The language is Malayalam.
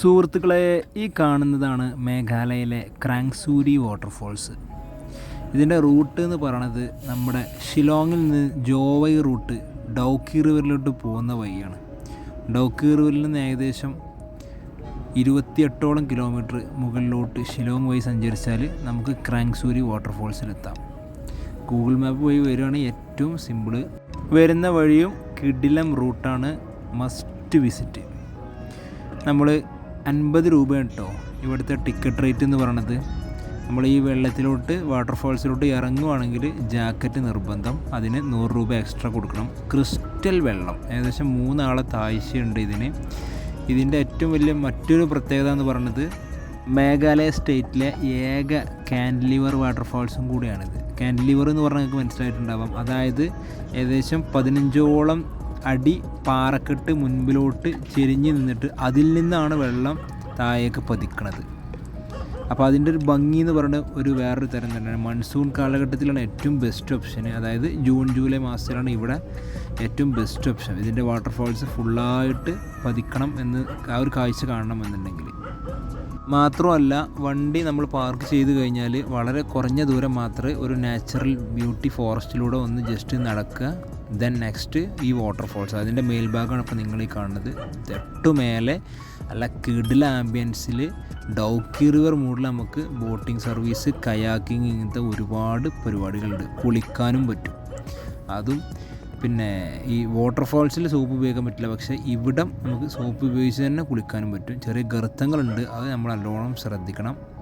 സുഹൃത്തുക്കളെ ഈ കാണുന്നതാണ് മേഘാലയയിലെ ക്രാങ്സൂരി വാട്ടർഫോൾസ്. ഇതിന്റെ റൂട്ട് എന്ന് പറയണത് നമ്മുടെ ഷിലോങ്ങിൽ നിന്ന് ജോവൈ റൂട്ട് ഡൗക്കി റിവറിലോട്ട് പോകുന്ന വഴിയാണ്. ഡൗക്കി റിവറിൽ നിന്ന് ഏകദേശം ഇരുപത്തിയെട്ടോളം കിലോമീറ്റർ മുകളിലോട്ട് ഷിലോങ് വഴി സഞ്ചരിച്ചാൽ നമുക്ക് ക്രാങ്സൂരി വാട്ടർഫോൾസിലെത്താം ഗൂഗിൾ മാപ്പ് വഴി വരികയാണെങ്കിൽ ഏറ്റവും സിമ്പിൾ വരുന്ന വഴിയും കിഡിലം റൂട്ടാണ് മസ്റ്റ് വിസിറ്റ്. നമ്മൾ അൻപത് രൂപ കേട്ടോ ഇവിടുത്തെ ടിക്കറ്റ് റേറ്റ് എന്ന് പറയണത്. നമ്മൾ ഈ വെള്ളത്തിലോട്ട് വാട്ടർഫോൾസിലോട്ട് ഇറങ്ങുവാണെങ്കിൽ ജാക്കറ്റ് നിർബന്ധം. അതിന് നൂറ് രൂപ എക്സ്ട്രാ കൊടുക്കണം. ക്രിസ്റ്റൽ വെള്ളം. ഏകദേശം മൂന്നാളെ താഴ്ചയുണ്ട് ഇതിന്. ഇതിന്റെ ഏറ്റവും വലിയ മറ്റൊരു പ്രത്യേകത എന്ന് പറയുന്നത് മേഘാലയ സ്റ്റേറ്റിലെ ഏക കാൻഡിലിവർ വാട്ടർഫാൾസും കൂടിയാണിത്. കാൻഡിലിവർ എന്ന് പറഞ്ഞാൽ നിങ്ങൾക്ക് മനസ്സിലായിട്ടുണ്ടാവാം. അതായത് ഏകദേശം പതിനഞ്ചോളം അടി പാറക്കെട്ട് മുൻപിലോട്ട് ചെരിഞ്ഞ് നിന്നിട്ട് അതിൽ നിന്നാണ് വെള്ളം താഴേക്ക് പതിക്കണത്. അപ്പോൾ അതിന്റെ ഒരു ഭംഗി എന്ന് പറയുന്നത് ഒരു വേറൊരു തരം തന്നെയാണ് മൺസൂൺ കാലഘട്ടത്തിലാണ് ഏറ്റവും ബെസ്റ്റ് ഓപ്ഷൻ അതായത് ജൂൺ ജൂലൈ മാസത്തിലാണ് ഇവിടെ ഏറ്റവും ബെസ്റ്റ് ഓപ്ഷൻ ഇതിന്റെ വാട്ടർഫാൾസ് ഫുള്ളായിട്ട് പതിക്കണം എന്ന് ആ ഒരു കാഴ്ച കാണണം എന്നുണ്ടെങ്കിൽ മാത്രമല്ല വണ്ടി നമ്മൾ പാർക്ക് ചെയ്ത് കഴിഞ്ഞാൽ വളരെ കുറഞ്ഞ ദൂരം മാത്രമേ ഒരു നാച്ചുറൽ ബ്യൂട്ടി ഫോറസ്റ്റിലൂടെ ഒന്ന് ജസ്റ്റ് നടക്കുക. ദെൻ നെക്സ്റ്റ് ഈ വാട്ടർഫോൾസ് അതിന്റെ മേൽഭാഗമാണ് ഇപ്പോൾ നിങ്ങൾ ഈ കാണുന്നത്. തൊട്ടു മേലെ അല്ല കിടില ആംബിയൻസിൽ ഡൗക്കി റിവർ മൂഡിൽ നമുക്ക് ബോട്ടിംഗ് സർവീസ് കയാക്കിങ് ഇങ്ങനത്തെ ഒരുപാട് പരിപാടികളുണ്ട്. കുളിക്കാനും പറ്റും. അതും പിന്നെ ഈ വാട്ടർഫോൾസിൽ സോപ്പ് ഉപയോഗിക്കാൻ പറ്റില്ല. പക്ഷേ ഇവിടം നമുക്ക് സോപ്പ് ഉപയോഗിച്ച് തന്നെ കുളിക്കാനും പറ്റും. ചെറിയ ഗർത്തങ്ങളുണ്ട്. അത് നമ്മൾ നല്ലോണം ശ്രദ്ധിക്കണം.